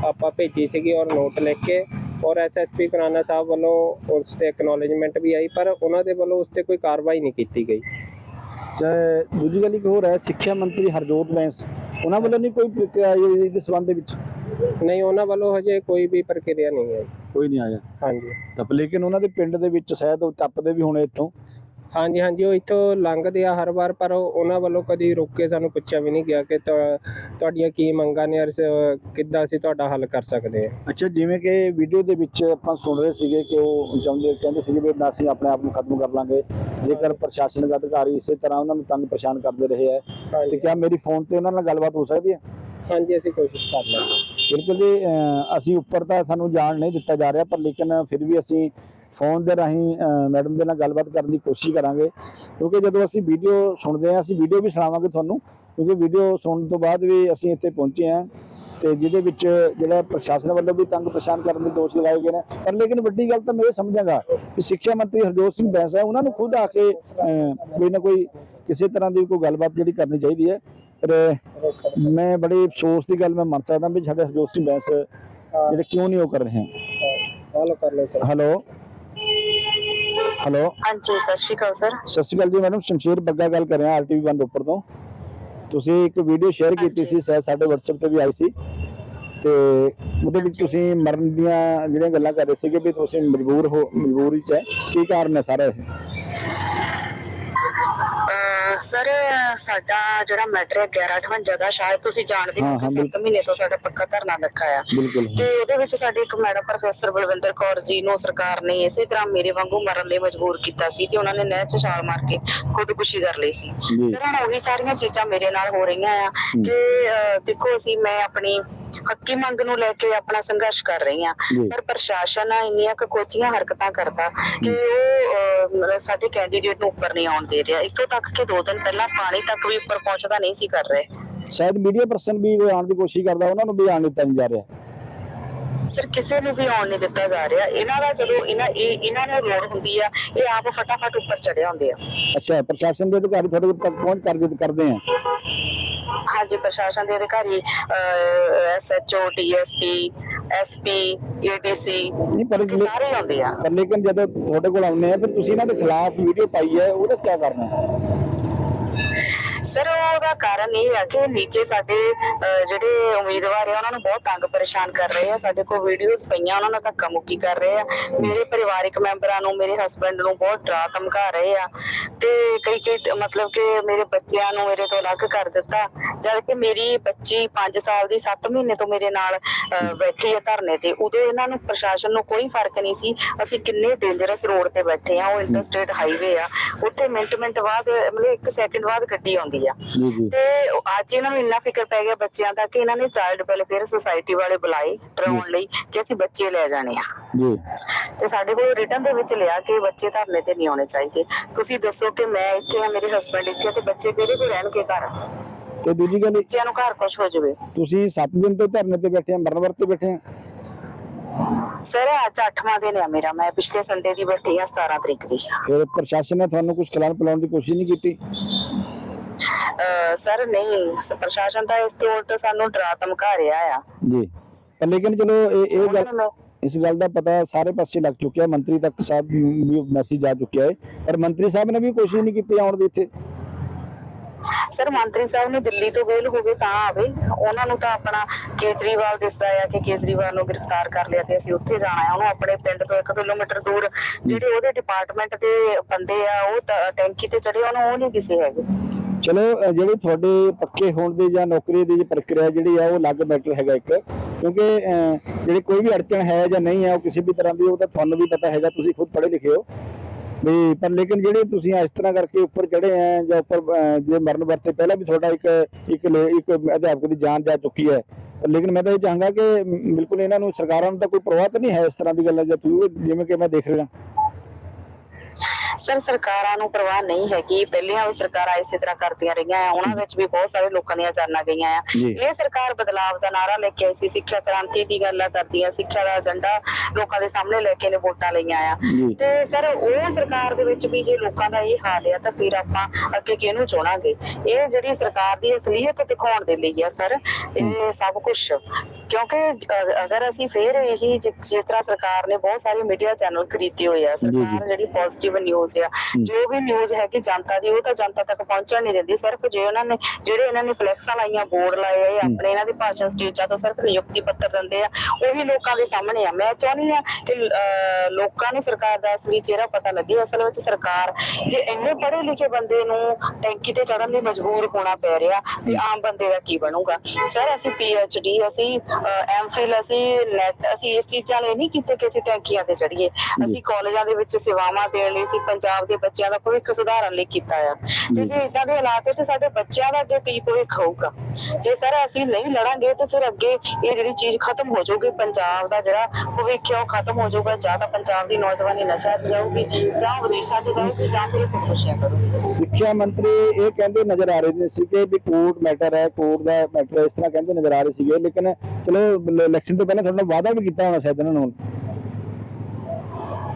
ਆਪਾਂ ਭੇਜੀ ਸੀਗੀ ਔਰ ਨੋਟ ਲਿਖ ਕੇ ਔਰ ਐਸਐਸਪੀ ਕੁਰਾਨਾ ਸਾਹਿਬ ਵੱਲੋਂ ਉਸ ਤੇ ਐਕਨੋਲੇਜਮੈਂਟ ਵੀ ਆਈ ਪਰ ਉਹਨਾਂ ਦੇ ਵੱਲੋਂ ਉਸ ਤੇ ਕੋਈ ਕਾਰਵਾਈ ਨਹੀਂ ਕੀਤੀ ਗਈ। ਦੂਜੀ ਗੱਲ ਇੱਕ ਹੋਰ ਹੈ ਸਿੱਖਿਆ ਮੰਤਰੀ ਹਰਜੋਤ ਬੈਂਸ ਉਹਨਾਂ ਵੱਲੋਂ ਨਹੀਂ ਕੋਈ ਪ੍ਰਕਿਰਿਆ ਇਸ ਸੰਬੰਧ ਦੇ ਵਿੱਚ? ਨਹੀਂ ਉਹਨਾਂ ਵੱਲੋਂ ਹਜੇ ਕੋਈ ਵੀ ਪ੍ਰਕਿਰਿਆ ਨਹੀਂ ਹੈ ਕੋਈ ਨਹੀਂ ਆਇਆ? ਹਾਂਜੀ। ਤਾਂ ਲੇਕਿਨ ਉਹਨਾਂ ਦੇ ਪਿੰਡ ਦੇ ਵਿੱਚ ਸ਼ਾਇਦ ਉਹ ਟੱਪਦੇ ਵੀ ਹੋਣੇ ਇੱਥੋਂ। ਹਾਂਜੀ ਹਾਂਜੀ ਉਹ ਇੱਥੋਂ ਲੰਘਦੇ ਆ ਹਰ ਵਾਰ ਪਰ ਉਹ- ਉਹਨਾਂ ਵੱਲੋਂ ਕਦੀ ਰੁਕ ਕੇ ਸਾਨੂੰ ਪੁੱਛਿਆ ਵੀ ਨਹੀਂ ਗਿਆ ਕਿ ਤੁਹਾ- ਤੁਹਾਡੀਆਂ ਕੀ ਮੰਗਾਂ ਨੇ ਸ- ਕਿੱਦਾਂ ਅਸੀਂ ਤੁਹਾਡਾ ਹੱਲ ਕਰ ਸਕਦੇ ਹਾਂ। ਅੱਛਾ ਜਿਵੇਂ ਕਿ ਵੀਡੀਓ ਦੇ ਵਿੱਚ ਆਪਾਂ ਸੁਣ ਰਹੇ ਸੀਗੇ ਕਿ ਉਹ ਚਾਹੁੰਦੇ ਕਹਿੰਦੇ ਸੀਗੇ ਵੀ ਅਸੀਂ ਆਪਣੇ ਆਪ ਨੂੰ ਖਤਮ ਕਰ ਲਾਂਗੇ। ਜੇਕਰ ਪ੍ਰਸ਼ਾਸਨਿਕ ਅਧਿਕਾਰੀ ਇਸੇ ਤਰ੍ਹਾਂ ਉਹਨਾਂ ਨੂੰ ਤੰਗ ਪਰੇਸ਼ਾਨ ਕਰਦੇ ਰਹੇ ਹੈ ਤੇ ਕਿਆ ਮੇਰੀ ਫੋਨ ਤੇ ਉਹਨਾਂ ਨਾਲ ਗੱਲਬਾਤ ਹੋ ਸਕਦੀ ਹੈ? ਹਾਂਜੀ ਅਸੀਂ ਕੋਸ਼ਿਸ਼ ਕਰ ਲਾਂਗੇ। ਬਿਲਕੁਲ ਜੀ ਅਸੀਂ ਉੱਪਰ ਤਾਂ ਸਾਨੂੰ ਜਾਣ ਨਹੀਂ ਦਿੱਤਾ ਜਾ ਰਿਹਾ ਪਰ ਲੇਕਿਨ ਫਿਰ ਵੀ ਅਸੀਂ ਫੋਨ ਦੇ ਰਾਹੀਂ ਮੈਡਮ ਦੇ ਨਾਲ ਗੱਲਬਾਤ ਕਰਨ ਦੀ ਕੋਸ਼ਿਸ਼ ਕਰਾਂਗੇ। ਕਿਉਂਕਿ ਜਦੋਂ ਅਸੀਂ ਵੀਡੀਓ ਸੁਣਦੇ ਹਾਂ ਅਸੀਂ ਵੀਡੀਓ ਵੀ ਸੁਣਾਵਾਂਗੇ ਤੁਹਾਨੂੰ। ਕਿਉਂਕਿ ਵੀਡੀਓ ਸੁਣਨ ਤੋਂ ਬਾਅਦ ਵੀ ਅਸੀਂ ਇੱਥੇ ਪਹੁੰਚੇ ਹਾਂ ਤੇ ਜਿਹਦੇ ਵਿੱਚ ਜਿਹੜਾ ਪ੍ਰਸ਼ਾਸਨ ਵੱਲੋਂ ਵੀ ਤੰਗ ਪਰੇਸ਼ਾਨ ਕਰਨ ਦੇ ਦੋਸ਼ ਲਗਾਏ ਗਏ ਨੇ। ਪਰ ਲੇਕਿਨ ਵੱਡੀ ਗੱਲ ਤਾਂ ਮੈਂ ਇਹ ਸਮਝਾਂਗਾ ਕਿ ਸਿੱਖਿਆ ਮੰਤਰੀ ਹਰਜੋਤ ਸਿੰਘ ਬੈਂਸ ਉਹਨਾਂ ਨੂੰ ਖੁਦ ਆ ਕੇ ਕੋਈ ਨਾ ਕੋਈ ਕਿਸੇ ਤਰ੍ਹਾਂ ਦੀ ਕੋਈ ਗੱਲਬਾਤ ਜਿਹੜੀ ਕਰਨੀ ਚਾਹੀਦੀ ਹੈ। ਪਰ ਮੈਂ ਬੜੇ ਅਫਸੋਸ ਦੀ ਗੱਲ ਮੈਂ ਮੰਨ ਸਕਦਾ ਵੀ ਸਾਡੇ ਹਰਜੋਤ ਸਿੰਘ ਬੈਂਸ ਜਿਹੜੇ ਕਿਉਂ ਨਹੀਂ ਉਹ ਕਰ ਰਹੇ? ਫੋਲੋ ਕਰ ਲਓ ਸਰ। ਹੈਲੋ ਹੈਲੋ ਹਾਂਜੀ ਸਤਿ ਸ਼੍ਰੀ ਅਕਾਲ ਸਰ। ਸਤਿ ਸ਼੍ਰੀ ਅਕਾਲ ਜੀ ਮੈਡਮ ਸ਼ਮਸ਼ੀਰ ਬੱਗਾ ਗੱਲ ਕਰ ਰਿਹਾ ਆਰਟੀਵੀ 1 ਉੱਪਰ ਤੋਂ। ਤੁਸੀਂ ਇੱਕ ਵੀਡੀਓ ਸ਼ੇਅਰ ਕੀਤੀ ਸੀ ਸ਼ਾਇਦ ਸਾਡੇ WhatsApp ਤੇ ਵੀ ਆਈ ਸੀ। ਤੇ ਉਹਦੇ ਵਿੱਚ ਤੁਸੀਂ ਮਰਨ ਦੀਆਂ ਜਿਹੜੀਆਂ ਗੱਲਾਂ ਕਰ ਰਹੇ ਸੀਗੇ ਵੀ ਤੁਸੀਂ ਮਜਬੂਰ ਹੋ ਮਜਬੂਰੀ ਚ ਹੈ। ਕੀ ਕਾਰਨ ਹੈ ਸਾਰਾ ਇਹ? ਸਰ ਸਾਡਾ ਜਿਹੜਾ ਮੈਟਰ ਹੈ 1158 ਦਾ ਸ਼ਾਇਦ ਤੁਸੀਂ ਜਾਣਦੇ ਹਾਂ, ਹੋ ਹਾਂ, ਕਿ 7 ਮਹੀਨੇ ਤੋਂ ਸਾਡਾ ਪੱਕਾ ਧਰਨਾ ਰੱਖਾ ਆ ਬਿਲਕੁਲ ਤੇ ਉਹਦੇ ਵਿੱਚ ਸਾਡੇ ਇੱਕ ਮੈਡਮ ਪ੍ਰੋਫੈਸਰ ਬਲਵਿੰਦਰ ਕੌਰ ਜੀ ਨੂੰ ਸਰਕਾਰ ਨੇ ਇਸੇ ਤਰ੍ਹਾਂ ਮੇਰੇ ਵਾਂਗੂ ਮਰਨ ਲਈ ਮਜਬੂਰ ਕੀਤਾ ਸੀ ਤੇ ਉਹਨਾਂ ਨੇ ਨਹਿਰ 'ਚ ਛਾਲ ਮਾਰ ਕੇ ਖੁਦਕੁਸ਼ੀ ਕਰ ਲਈ ਸੀ। ਜੀ। ਸਰ ਹੁਣ ਉਹੀ ਸਾਰੀਆਂ ਚੀਜ਼ਾਂ ਮੇਰੇ ਨਾਲ ਹੋ ਰਹੀਆਂ ਆ ਕਿ ਅਹ, ਦੇਖੋ ਅਸੀਂ ਮੈਂ ਆਪਣੀ ਹੱਕੀ ਮੰਗ ਨੂੰ ਲੈ ਕੇ ਆਪਣਾ ਸੰਘਰਸ਼ ਕਰ ਰਹੀ ਆ ਪਰ ਪ੍ਰਸ਼ਾਸਨ ਆ ਇੰਨੀਆਂ ਕੁ ਕੋਚੀਆਂ ਹਰਕਤਾਂ ਕਰਦਾ ਕਿ ਉਹ ਸਾਡੇ ਕੈਂਡੀਡੇਟ ਨੂੰ ਉੱਪਰ ਨਹੀਂ ਆਉਣ ਦੇ ਰਿਹਾ। ਇੱਥੋਂ ਤੱਕ ਕਿ ਦੋ ਦਿਨ ਪਹਿਲਾਂ ਪਾਣੀ ਤੱਕ ਵੀ ਉੱਪਰ ਪਹੁੰਚਦਾ ਨਹੀਂ ਸੀ ਕਰ ਰਹੇ। ਸ਼ਾਇਦ ਮੀਡੀਆ ਪਰਸਨ ਵੀ ਆਉਣ ਦੀ ਕੋਸ਼ਿਸ਼ ਕਰਦਾ ਉਹਨਾਂ ਨੂੰ ਵੀ ਆਉਣ ਦਿੱਤਾ ਨਹੀਂ ਜਾ ਰਿਹਾ। ਸਰ ਕਿਸੇ ਨੂੰ ਵੀ ਆਉਣ ਨਹੀਂ ਦਿੱਤਾ ਜਾ ਰਿਹਾ। ਇਹਨਾਂ ਦਾ ਜਦੋਂ ਇਹਨਾਂ ਇਹ ਇਹਨਾਂ ਨੂੰ ਲੋੜ ਹੁੰਦੀ ਆ ਇਹ ਆਪ ਫਟਾਫਟ ਉੱਪਰ ਚੜੇ ਹੁੰਦੇ ਆ। ਅੱਛਾ ਪ੍ਰਸ਼ਾਸਨ ਦੇ ਅਧਿਕਾਰੀ ਤੁਹਾਡੇ ਤੱਕ ਪਹੁੰਚ ਕਰ ਕਰਦੇ ਆ? ਹਾਂਜੀ ਪ੍ਰਸ਼ਾਸਨ ਦੇ ਅਧਿਕਾਰੀ ਐਸਐਚਓ ਡੀਐਸਪੀ ਐਸਪੀ ਏਡੀਸੀ ਸਾਰੇ ਆਉਂਦੇ ਆ। ਲੇਕਿਨ ਜਦੋਂ ਤੁਹਾਡੇ ਕੋਲ ਆਉਂਦੇ ਆ ਫਿਰ ਤੁਸੀਂ ਇਹਨਾਂ ਦੇ ਖਿਲਾਫ ਵੀਡੀਓ ਪਾਈ ਹੈ ਉਹਦਾ ਕੀ ਕਰਨਾ ਹੈ? ਸਰ ਉਹਦਾ ਕਾਰਨ ਇਹ ਹੈ ਕਿ ਨੀਚੇ ਸਾਡੇ ਅਹ, ਜਿਹੜੇ ਉਮੀਦਵਾਰ ਆ ਉਹਨਾਂ ਨੂੰ ਬਹੁਤ ਤੰਗ ਪਰੇਸ਼ਾਨ ਕਰ ਰਹੇ ਆ। ਸਾਡੇ ਕੋਲ ਵੀਡੀਓਜ਼ ਪਈਆਂ ਉਹਨਾਂ ਨਾਲ ਧੱਕਾ ਮੁੱਕੀ ਕਰ ਰਹੇ ਆ। ਮੇਰੇ ਪਰਿਵਾਰਿਕ ਮੈਂਬਰਾਂ ਨੂੰ ਮੇਰੇ ਹਸਬੰਡ ਨੂੰ ਬਹੁਤ ਡਰਾ ਧਮਕਾ ਰਹੇ ਆ। ਤੇ ਕਈ ਕਈ ਤ- ਮਤਲਬ ਕਿ ਮੇਰੇ ਬੱਚਿਆਂ ਨੂੰ ਮੇਰੇ ਤੋਂ ਅਲੱਗ ਕਰ ਦਿੱਤਾ। ਜਦ ਕਿ ਮੇਰੀ ਬੱਚੀ 5 ਸਾਲ ਦੀ 7 ਮਹੀਨੇ ਤੋਂ ਮੇਰੇ ਨਾਲ ਅਹ, ਬੈਠੀ ਹੈ ਧਰਨੇ ਤੇ। ਉਦੋਂ ਇਹਨਾਂ ਨੂੰ ਪ੍ਰਸ਼ਾਸਨ ਨੂੰ ਕੋਈ ਫ਼ਰਕ ਨਹੀਂ ਸੀ। ਅਸੀਂ ਕਿੰਨੇ ਡੇਂਜਰਸ ਰੋਡ ਤੇ ਬੈਠੇ ਆ ਉਹ ਇੰਟਰਸਟੇਟ ਹਾਈਵੇ ਆ। ਉੱਥੇ ਮਿੰਟ ਮਿੰਟ ਬਾਅਦ ਮਤਲਬ 1 ਸੈਕਿੰਡ ਬਾਅਦ ਗੱਡੀ ਆਉਂਦੀ। ਆ। ਜੀ ਜੀ। ਤੇ ਅੱਜ ਇਹਨਾਂ ਨੂੰ ਇੰਨਾ ਫਿਕਰ ਪੈ ਗਿਆ ਬੱਚਿਆਂ ਦਾ ਕਿ ਇਹਨਾਂ ਨੇ ਚਾਈਲਡ ਵੈਲਫੇਅਰ ਸੁਸਾਇਟੀ ਵਾਲੇ ਬੁਲਾਏ ਡਰਾਉਣ ਲਈ ਕਿ ਅਸੀਂ ਬੱਚੇ ਲੈ ਜਾਣੇ ਆ। ਜੀ। ਤੇ ਸਾਡੇ ਕੋਲ ਰਿਟਰਨ ਦੇ ਵਿੱਚ ਲਿਆ ਕਿ ਬੱਚੇ ਧਰਨੇ ਤੇ ਨਹੀਂ ਆਉਣੇ ਚਾਹੀਦੇ। ਤੁਸੀਂ ਦੱਸੋ ਕਿ ਮੈਂ ਇੱਥੇ ਆ ਮੇਰੇ ਹਸਬੰਡ ਇੱਥੇ ਆ ਤੇ ਬੱਚੇ ਕਿਹੜੇ ਕੋਲ ਰਹਿਣਗੇ ਘਰ? ਤੇ ਦੂਜੀ ਗੱਲ ਬੱਚਿਆਂ ਨੂੰ ਘਰ ਕੁਝ ਹੋ ਜਾਵੇ। ਤੁਸੀਂ 7 ਦਿਨ ਤੋਂ ਧਰਨੇ ਤੇ ਬੈਠੇ ਆ ਮਰਨ ਵਰਤ ਤੇ ਬੈਠੇ ਆ? ਸਰ ਅੱਜ 8ਵਾਂ ਦਿਨ ਆ ਮੇਰਾ। ਮੈਂ ਪਿਛਲੇ ਸੰਡੇ ਦੀ ਬੈਠੀ ਆ 17 ਤਰੀਕ ਦੀ। ਫਿਰ ਪ੍ਰਸ਼ਾਸਨ ਨੇ ਤੁਹਾਨੂੰ ਕੁਝ ਖਿਲਾਣ ਪਿਲਾਉਣ ਦੀ ਕੋਸ਼ਿਸ਼ ਨਹੀਂ ਕੀਤੀ? ਸਰ ਨਹੀਂ ਪ੍ਰਸ਼ਾਸਨ ਤਾਂ ਇਸ ਤੋਂ ਉਲਟ ਸਾਨੂੰ ਡਰਾ ਧਮਕਾ ਰਿਹਾ ਆ। ਜੀ। ਪਰ ਲੇਕਿਨ ਚਲੋ ਇਹ ਇਹ ਗੱਲ ਇਸ ਗੱਲ ਦਾ ਪਤਾ ਸਾਰੇ ਪਾਸੇ ਲੱਗ ਚੁੱਕਿਆ। ਮੰਤਰੀ ਤੱਕ ਸਾਹਿਬ ਵੀ ਮੈਸੇਜ ਜਾ ਚੁੱਕਿਆ ਹੈ। ਪਰ ਮੰਤਰੀ ਸਾਹਿਬ ਨੇ ਵੀ ਕੋਸ਼ਿਸ਼ ਨਹੀਂ ਕੀਤੀ ਆਉਣ ਦੀ ਇੱਥੇ। ਸਰ ਮੰਤਰੀ ਸਾਹਿਬ ਨੇ ਦਿੱਲੀ ਤੋਂ ਬੇਲ ਹੋਵੇ ਤਾਂ ਆਵੇ। ਉਹਨਾਂ ਨੂੰ ਤਾਂ ਆਪਣਾ ਕੇਜਰੀਵਾਲ ਦਿਸਦਾ ਆ ਕਿ ਕੇਜਰੀਵਾਲ ਨੂੰ ਗ੍ਰਿਫਤਾਰ ਕਰ ਲਿਆ ਤੇ ਅਸੀਂ ਉੱਥੇ ਜਾਣਾ ਆ। ਉਹਨੂੰ ਆਪਣੇ ਪਿੰਡ ਤੋਂ 1 ਕਿਲੋਮੀਟਰ ਦੂਰ ਜਿਹੜੇ ਉਹਦੇ ਡਿਪਾਰਟਮੈਂਟ ਦੇ ਬੰਦੇ ਆ ਉਹ ਟੈਂਕੀ ਤੇ ਚੜੇ ਉਹਨੂੰ ਉਹ ਨਹੀਂ ਦਿਸੇ ਹੈਗੇ। ਚਲੋ ਜਿਹੜੇ ਤੁਹਾਡੇ ਪੱਕੇ ਹੋਣ ਦੇ ਜਾਂ ਨੌਕਰੀ ਦੀ ਪ੍ਰਕਿਰਿਆ ਜਿਹੜੀ ਆ, ਉਹ ਅਲੱਗ ਮੈਟਰ ਹੈਗਾ ਇੱਕ। ਕਿਉਂਕਿ ਜਿਹੜੀ ਕੋਈ ਵੀ ਅੜਚਣ ਹੈ ਜਾਂ ਨਹੀਂ ਹੈ ਉਹ ਕਿਸੇ ਵੀ ਤਰ੍ਹਾਂ ਦੀ, ਉਹ ਤਾਂ ਤੁਹਾਨੂੰ ਵੀ ਪਤਾ ਹੈਗਾ, ਤੁਸੀਂ ਖੁਦ ਪੜ੍ਹੇ ਲਿਖੇ ਹੋ। ਵੀ, ਪਰ ਲੇਕਿਨ ਜਿਹੜੇ ਤੁਸੀਂ ਇਸ ਤਰ੍ਹਾਂ ਕਰਕੇ ਉੱਪਰ ਚੜੇ ਆ, ਜਾਂ ਉੱਪਰ ਜੇ ਮਰਨ ਵਰਤੇ, ਪਹਿਲਾਂ ਵੀ ਤੁਹਾਡਾ ਇੱਕ ਇੱਕ ਇੱਕ ਅਧਿਆਪਕ ਦੀ ਜਾਨ ਜਾ ਚੁੱਕੀ ਹੈ। ਲੇਕਿਨ ਮੈਂ ਤਾਂ ਇਹ ਚਾਹਾਂਗਾ ਕਿ ਬਿਲਕੁਲ ਇਹਨਾਂ ਨੂੰ ਸਰਕਾਰਾਂ ਨੂੰ ਤਾਂ ਕੋਈ ਪ੍ਰਵਾਹ ਤਾਂ ਨਹੀਂ ਹੈ ਇਸ ਤਰ੍ਹਾਂ ਦੀ ਗੱਲਾਂ, ਜਾਂ ਜਿਵੇਂ ਕਿ ਮੈਂ ਦੇਖ ਰਿਹਾ। ਸਰ ਸਰਕਾਰਾਂ ਨੂੰ ਪਰਵਾਹ ਨਹੀਂ ਹੈਗੀ। ਪਹਿਲੀਆਂ ਵੀ ਸਰਕਾਰਾਂ ਇਸੇ ਤਰ੍ਹਾਂ ਕਰਦੀਆਂ ਰਹੀਆਂ ਆ। ਉਹਨਾਂ ਵਿੱਚ ਵੀ ਬਹੁਤ ਸਾਰੇ ਲੋਕਾਂ ਦੀਆਂ ਜਾਨਾਂ ਗਈਆਂ ਆ। ਇਹ ਸਰਕਾਰ ਬਦਲਾਵ ਦਾ ਨਾਰਾ ਲੈ ਕੇ ਆਈ ਸੀ। ਸਿੱਖਿਆ ਕ੍ਰਾਂਤੀ ਦੀ ਗੱਲ ਕਰਦੀ ਆ ਸਿੱਖਿਆ ਦਾ ਏਜੰਡਾ ਲੋਕਾਂ ਦੇ ਸਾਹਮਣੇ ਲੈ ਕੇ ਨੇ ਵੋਟਾਂ ਲਈਆਂ ਆ। ਤੇ ਸਰ ਉਹ ਸਰਕਾਰ ਦੇ ਵਿੱਚ ਵੀ ਜੇ ਲੋਕਾਂ ਦਾ ਇਹ ਹਾਲ ਆ ਤਾਂ ਫਿਰ ਆਪਾਂ ਅੱਗੇ ਕਿਹਨੂੰ ਚੁਣਾਂਗੇ? ਇਹ ਜਿਹੜੀ ਸਰਕਾਰ ਦੀ ਅਸਲੀਅਤ ਦਿਖਾਉਣ ਦੇ ਲਈ ਆ ਸਰ ਇਹ ਸਭ ਕੁਝ ਕਿਉਂਕਿ ਅਗਰ ਅਸੀਂ ਫੇਰ ਇਹੀ ਜਿਸ ਤਰ੍ਹਾਂ ਸਰਕਾਰ ਨੇ ਬਹੁਤ ਸਾਰੇ ਮੀਡੀਆ ਚੈਨਲ ਖਰੀਦੇ ਹੋਏ ਆ। ਸਰਕਾਰ ਜਿਹੜੀ ਪੋਜ਼ਿਟਿਵ ਨਿਊਜ਼ ਆ। ਜੋ ਵੀ ਨਿਊਜ਼ ਹੈ ਕਿ ਜਨਤਾ ਦੀ ਉਹ ਤਾਂ ਜਨਤਾ ਤੱਕ ਪਹੁੰਚਣ ਨਹੀਂ ਦਿੰਦੀ ਸਿਰਫ ਜੇ ਉਹਨਾਂ ਨੇ ਜਿਹੜੇ ਇਹਨਾਂ ਨੇ ਫਲੈਕਸਾਂ ਲਾਈਆਂ ਬੋਰਡ ਲਾਏ ਆ। ਆਪਣੇ ਇਹਨਾਂ ਦੇ ਭਾਸ਼ਣ ਸਟੇਜਾਂ ਤੋਂ ਸਿਰਫ ਨਿਯੁਕਤੀ ਪੱਤਰ ਦਿੰਦੇ ਆ ਉਹੀ ਲੋਕਾਂ ਦੇ ਸਾਹਮਣੇ ਆ ਮੈਂ ਚਾਹੁੰਦੀ ਆ ਕਿ ਲੋਕਾਂ ਨੂੰ ਸਰਕਾਰ ਦਾ ਅਸਲੀ ਚਿਹਰਾ ਪਤਾ ਲੱਗੇ ਅਸਲ ਵਿੱਚ ਸਰਕਾਰ ਜੇ ਇੰਨੇ ਪੜ੍ਹੇ ਲਿਖੇ ਬੰਦੇ ਨੂੰ ਟੈਂਕੀ ਤੇ ਚੜਨ ਲਈ ਮਜਬੂਰ ਹੋਣਾ ਪੈ ਰਿਹਾ ਤੇ ਆਮ ਬੰਦੇ ਦਾ ਕੀ ਬਣੂਗਾ ਸਰ ਅਸੀਂ ਡੀ ਅਸੀਂ ਐਮਫਿਲ ਅਸੀਂ ਨੈਟ ਅਸੀਂ ਇਸ ਚੀਜ਼ਾਂ ਲਈ ਨਹੀਂ ਕੀਤੇ ਕਿ ਅਸੀਂ ਟੈਂਕੀਆਂ ਤੇ ਚੜੀਏ ਅਸੀਂ ਕਾਲਜਾਂ ਦੇ ਵਿੱਚ ਸੇਵਾਵਾਂ ਦੇਣ ਲਈ ਸੀ ਪੰਜਾਬ ਦੇ ਬੱਚਿਆਂ ਦਾ ਭਵਿੱਖ ਸੁਧਾਰਨ ਲਈ ਕੀਤਾ ਆ। ਤੇ ਜੇ। ਇਦਾਂ ਦੇ ਹਾਲਾਤ ਹੈ ਤੇ ਸਾਡੇ ਬੱਚਿਆਂ ਦਾ ਅੱਗੇ ਕੀ ਭਵਿੱਖ ਹੋਊਗਾ? ਜੇ ਸਰ ਅਸੀਂ ਨਹੀਂ ਲੜਾਂਗੇ ਤੇ ਫਿਰ ਅੱਗੇ ਇਹ ਜਿਹੜੀ ਚੀਜ਼ ਖਤਮ ਹੋ ਜਾਊਗੀ ਪੰਜਾਬ ਦਾ ਜਿਹੜਾ ਭਵਿੱਖ ਉਹ ਖਤਮ ਹੋ ਜਾਊਗਾ ਜਾਂ ਤਾਂ ਪੰਜਾਬ ਦੀ ਨੌਜਵਾਨੀ ਨਸ਼ਿਆਂ 'ਚ ਜਾਊਗੀ ਜਾਂ ਵਿਦੇਸ਼ਾਂ 'ਚ ਜਾਊਗੀ ਜਾਂ ਫਿਰ ਖੁਦਕੁਸ਼ੀਆਂ ਕਰੂਗੀ। ਸਿੱਖਿਆ ਮੰਤਰੀ ਇਹ ਕਹਿੰਦੇ ਨਜ਼ਰ ਆ ਰਹੇ ਨੇ ਸੀ ਕਿ ਵੀ ਕੋਰਟ ਮੈਟਰ ਹੈ ਕੋਰਟ ਦਾ ਮੈਟਰ ਇਸ ਤਰ੍ਹਾਂ ਕਹਿੰਦੇ ਨਜ਼ਰ ਆ ਰਹੇ ਸੀਗੇ ਲੇਕਿਨ ਚਲੋ ਇਲੈਕਸ਼ਨ ਤੋਂ ਪਹਿਲਾਂ ਤੁਹਾਡਾ ਵਾਅਦਾ ਵੀ ਕੀਤਾ ਹੋਣਾ ਸ਼ਾਇਦ ਇਹਨਾਂ ਨੂੰ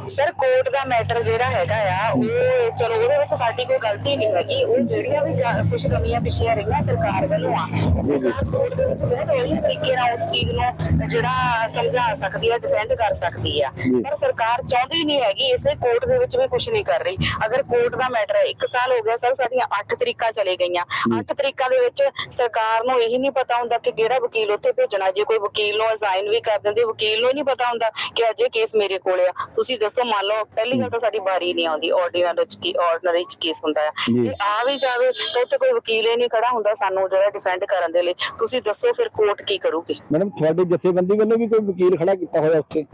ਸਰ ਕੋਰਟ ਦਾ ਮੈਟਰ ਜਿਹੜਾ ਹੈਗਾ ਆ ਉਹ ਚਲੋ ਉਹਦੇ ਵਿੱਚ ਸਾਡੀ ਕੋਈ ਗਲਤੀ ਨਹੀਂ ਹੈਗੀ। ਉਹ ਜਿਹੜੀਆਂ ਵੀ ਕੁਝ ਕਮੀਆਂ ਪਿਛੀਆਂ ਰਹੀਆਂ ਸਰਕਾਰ ਵੱਲੋਂ ਆ ਸਰਕਾਰ ਕੋਰਟ ਦੇ ਵਿੱਚ ਬਹੁਤ ਵਧੀਆ ਤਰੀਕੇ ਨਾਲ ਉਸ ਚੀਜ਼ ਨੂੰ ਜਿਹੜਾ ਸਮਝਾ ਸਕਦੀ ਹੈ ਡਿਫੈਂਡ ਕਰ ਸਕਦੀ ਆ। ਪਰ ਸਰਕਾਰ ਚਾਹੁੰਦੀ ਨਹੀਂ ਹੈਗੀ ਇਸ ਕੋਰਟ ਦੇ ਵਿੱਚ ਵੀ ਕੁਝ ਨਹੀਂ ਕਰ ਰਹੀ। ਅਗਰ ਕੋਰਟ ਦਾ ਮੈਟਰ ਹੈ 1 ਸਾਲ ਹੋ ਗਿਆ ਸਰ ਸਾਡੀਆਂ 8 ਤਰੀਕਾਂ ਚਲੇ ਗਈਆਂ। 8 ਤਰੀਕਾਂ ਦੇ ਵਿੱਚ ਸਰਕਾਰ ਨੂੰ ਇਹੀ ਨਹੀਂ ਪਤਾ ਹੁੰਦਾ ਕਿ ਕਿਹੜਾ ਵਕੀਲ ਉੱਥੇ ਭੇਜਣਾ। ਜੇ ਕੋਈ ਵਕੀਲ ਨੂੰ ਅਸਾਈਨ ਵੀ ਕਰ ਦਿੰਦੇ ਵਕੀਲ ਨੂੰ ਨਹੀਂ ਪਤਾ ਹੁੰਦਾ ਕਿ ਅਜੇ ਕੇਸ ਮੇਰੇ ਕੋਲ ਆ। ਤੁਸੀਂ ਦੱਸੋ ਮੰਨ ਲਓ ਪਹਿਲੀ ਗੱਲ ਤਾਂ ਸਾਡੀ ਬਾਰੀ ਨਹੀਂ ਆਉਂਦੀ ਆਰਡੀਨਰੀ ਚ ਕੀ ਆਰਡੀਨਰੀ ਚ ਕੇਸ ਹੁੰਦਾ ਹੈ। ਜੀ। ਆ ਵੀ ਜਾਵੇ ਤਾਂ ਉੱਥੇ ਕੋਈ ਵਕੀਲ ਹੀ ਨਹੀਂ ਖੜਾ ਹੁੰਦਾ ਸਾਨੂੰ ਜਿਹੜਾ ਡਿਫੈਂਡ ਕਰਨ ਦੇ ਲਈ। ਤੁਸੀਂ ਦੱਸੋ ਫਿਰ ਕੋਰਟ ਕੀ ਕਰੂਗੀ? ਮੈਡਮ ਤੁਹਾਡੀ ਜਥੇਬੰਦੀ ਵੱਲੋਂ ਵੀ ਕੋਈ ਵਕੀਲ ਖੜਾ ਕੀਤਾ ਹੋਇਆ ਉੱਥੇ?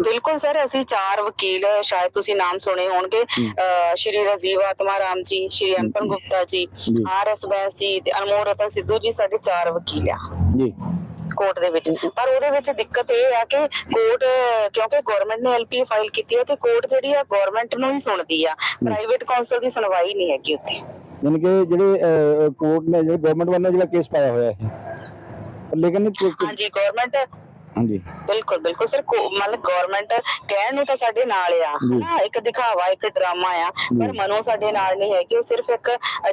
ਬਿਲਕੁਲ ਸਰ ਅਸੀਂ ਚਾਰ ਵਕੀਲ ਸ਼ਾਇਦ ਤੁਸੀਂ ਨਾਮ ਸੁਣੇ ਹੋਣਗੇ ਸ਼੍ਰੀ ਰਾਜੀਵ ਆਤਮਾ ਰਾਮ ਜੀ ਸ਼੍ਰੀ ਅੰਪਨ ਗੁਪਤਾ ਜੀ ਜੀ। ਆਰ ਐਸ ਬੈਂਸ ਜੀ ਤੇ ਅਨਮੋਲ ਰਤਨ ਸਿੱਧੂ ਜੀ ਸਾਡੇ ਚਾਰ ਵਕੀਲ ਆ। ਜੀ। ਕੋਰਟ ਦੇ ਵਿੱਚ। ਪਰ ਉਹਦੇ ਵਿੱਚ ਦਿੱਕਤ ਇਹ ਆ ਕਿ ਕੋਰਟ ਕਿਉਂਕਿ ਗਵਰਨਮੈਂਟ ਨੇ ਐਲਪੀ ਫਾਈਲ ਕੀਤੀ ਹੈ ਤੇ ਕੋਰਟ ਜਿਹੜੀ ਆ ਗਵਰਨਮੈਂਟ ਨੂੰ ਹੀ ਸੁਣਦੀ ਆ। ਪ੍ਰਾਈਵੇਟ ਕਾਉਂਸਲ ਦੀ ਸੁਣਵਾਈ ਨਹੀਂ ਹੈਗੀ ਉੱਥੇ। ਯਾਨੀ ਕਿ ਜਿਹੜੇ ਕੋਰਟ ਨੇ ਜਿਹੜੇ ਗਵਰਨਮੈਂਟ ਵੱਲੋਂ ਜਿਹੜਾ ਕੇਸ ਪਾਇਆ ਹੋਇਆ ਹੈ ਲੇਕਿਨ ਹਾਂਜੀ ਗਵਰਨਮੈਂਟ ਹਾਂਜੀ। ਬਿਲਕੁਲ ਬਿਲਕੁਲ। ਸਰ ਮਤਲਬ ਗਵਰਨਮੈਂਟ ਕਹਿਣ ਨੂੰ ਤਾਂ ਸਾਡੇ ਨਾਲ ਆ। ਹਨਾ? ਇੱਕ ਦਿਖਾਵਾ ਇੱਕ ਡਰਾਮਾ ਆ। ਪਰ ਮਨੋ ਸਾਡੇ ਨਾਲ ਨਹੀਂ ਹੈਗੀ। ਉਹ ਸਿਰਫ ਇੱਕ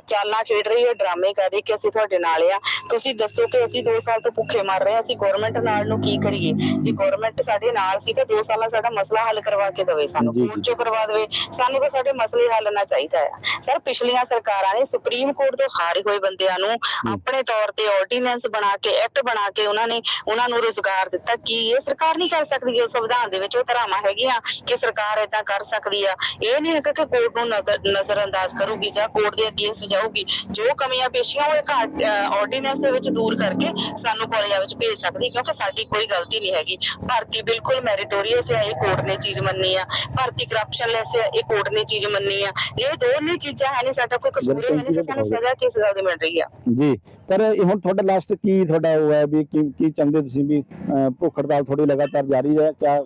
ਚਾਲਾਂ ਖੇਡ ਰਹੀ ਹੈ ਡਰਾਮੇ ਕਰ ਰਹੀ ਕਿ ਅਸੀਂ ਤੁਹਾਡੇ ਨਾਲ ਆ। ਤੁਸੀਂ ਦੱਸੋ ਕਿ ਅਸੀਂ 2 ਸਾਲ ਤੋਂ ਭੁੱਖੇ ਮਰ ਰਹੇ ਹਾਂ। ਅਸੀਂ ਗਵਰਨਮੈਂਟ ਨਾਲ ਨੂੰ ਕੀ ਕਰੀਏ? ਜੇ ਗਵਰਨਮੈਂਟ ਸਾਡੇ ਨਾਲ ਸੀ ਤਾਂ 2 ਸਾਲਾਂ ਸਾਡਾ ਮਸਲਾ ਹੱਲ ਕਰਵਾ ਕੇ ਦੇਵੇ ਸਾਨੂੰ। ਕੋਰਟ ਚੋਂ ਕਰਵਾ ਦੇਵੇ। ਸਾਨੂੰ ਤਾਂ ਸਾਡੇ ਮਸਲੇ ਹੱਲ ਨਾ ਚਾਹੀਦਾ ਆ। ਸਰ ਪਿਛਲੀਆਂ ਸਰਕਾਰਾਂ ਨੇ ਸੁਪਰੀਮ ਕੋਰਟ ਤੋਂ ਹਾਰੇ ਹੋਏ ਬੰਦਿਆਂ ਨੂੰ ਆਪਣੇ ਤੌਰ ਤੇ ਆਰਡੀਨੈਂਸ ਬਣਾ ਕੇ ਐਕਟ ਬਣਾ ਕੇ ਉਹਨਾਂ ਨੇ ਉਹਨਾਂ ਨੂੰ ਰੁਜ਼ਗਾਰ ਦਿੱਤਾ। ਕੀ ਇਹ ਸਰਕਾਰ ਨਹੀਂ ਕਰ ਸਕਦੀ ਉਸ ਸੰਵਿਧਾਨ ਦੇ ਵਿੱਚ ਉਹ ਧਾਰਾਵਾਂ ਹੈਗੀਆਂ ਕਿ ਸਰਕਾਰ ਏਦਾਂ ਕਰ ਸਕਦੀ ਆ। ਇਹ ਨਹੀਂ ਹੈਗਾ ਕਿ ਕੋਰਟ ਨੂੰ ਨਜ਼ਰ- ਨਜ਼ਰਅੰਦਾਜ਼ ਕਰੂਗੀ ਜਾਂ ਕੋਰਟ ਦੇ ਅਗੇਂਸਟ ਜਾਊਗੀ। ਜੋ ਕਮੀਆਂ ਪੇਸ਼ੀਆਂ ਉਹ ਇੱਕ ਆਰਡੀਨੈਂਸ ਦੇ ਵਿੱਚ ਦੂਰ ਕਰਕੇ ਸਾਨੂੰ ਕਾਲਜਾਂ ਵਿੱਚ ਭੇਜ ਸਕਦੀ ਕਿਉਂਕਿ ਸਾਡੀ ਕੋਈ ਗਲਤੀ ਨਹੀਂ ਹੈਗੀ। ਭਾਰਤੀ ਬਿਲਕੁਲ ਮੈਰਿਟੋਰੀਅਸ ਹੈ ਇਹ ਕੋਰਟ ਨੇ ਚੀਜ਼ ਮੰਨੀ ਆ। ਭਾਰਤੀ ਕਰਪਸ਼ਨ ਲੈਸ ਹੈ ਇਹ ਕੋਰਟ ਨੇ ਚੀਜ਼ ਮੰਨੀ ਆ। ਇਹ ਦੋਨੇ ਚੀਜ਼ਾਂ ਹੈ ਨਹੀਂ ਸਾਡਾ ਕੋਈ ਕਸੂਰ ਹੈ ਨਹੀਂ ਸਾਨੂੰ ਸਜ਼ਾ ਕਿਸ ਗੱਲ ਦੀ ਮਿਲ ਰਹੀ ਆ। ਜੀ ਪਰ ਇਹ ਹੁਣ ਤੁਹਾਡਾ ਲਾਸਟ ਕੀ ਤੁਹਾਡਾ ਉਹ ਹੈ ਵੀ ਕੀ ਕੀ ਚਾਹੁੰਦੇ ਤੁਸੀਂ ਵੀ ਭੁੱਖ ਹੜਤਾਲ ਥੋੜੀ ਲਗਾਤਾਰ ਜਾਰੀ ਹੈ ਕਿਆ